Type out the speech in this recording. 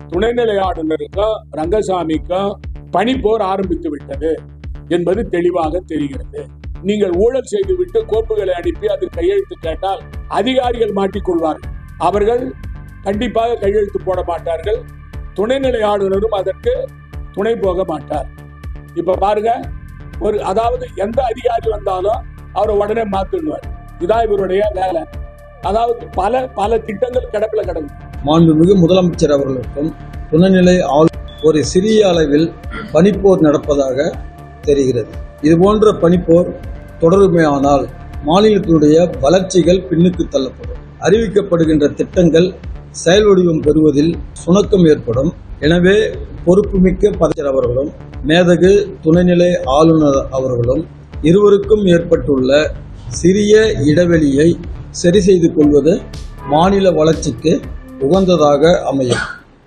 துணைநிலை ஆளுநருக்கும் ரங்கசாமிக்கும் பனிப்போர் ஆரம்பித்து விட்டது என்பது தெளிவாக தெரிகிறது. நீங்கள் ஊழல் செய்துவிட்டு கோப்புகளை அனுப்பி அது கையெழுத்து கேட்டால் அதிகாரிகள் மாட்டிக்கொள்வார்கள் அவர்கள் கண்டிப்பாக கையெழுத்து போட மாட்டார்கள். துணைநிலை ஆளுநரும் அதற்கு துணை போக மாட்டார். இப்ப பாருங்க ஒரு அதாவது எந்த அதிகாரி வந்தாலும் அவரை உடனே மாத்திடுவார். இதான் இவருடைய வேலை. அதாவது பல பல திட்டங்கள் கிடப்பில் கிடக்கு. மாண்புமிகு முதலமைச்சர் அவர்களுக்கும் துணைநிலை ஆள் ஒரு சிறிய அளவில் பனிப்போர் நடப்பதாக தெரிகிறது. இதுபோன்ற பனிப்போர் தொடருமையானால் மாநிலத்தினுடைய வளர்ச்சிகள் பின்னுக்கு தள்ளப்படும். அறிவிக்கப்படுகின்ற திட்டங்கள் செயல் வடிவம் பெறுவதில் சுணக்கம் ஏற்படும். எனவே பொறுப்புமிக்க பதவியர் அவர்களும் மேதகு துணைநிலை ஆளுநர் அவர்களும் இருவருக்கும் ஏற்பட்டுள்ள சிறிய இடைவெளியை சரி செய்து கொள்வது மாநில வளர்ச்சிக்கு உகந்ததாக அமையும்.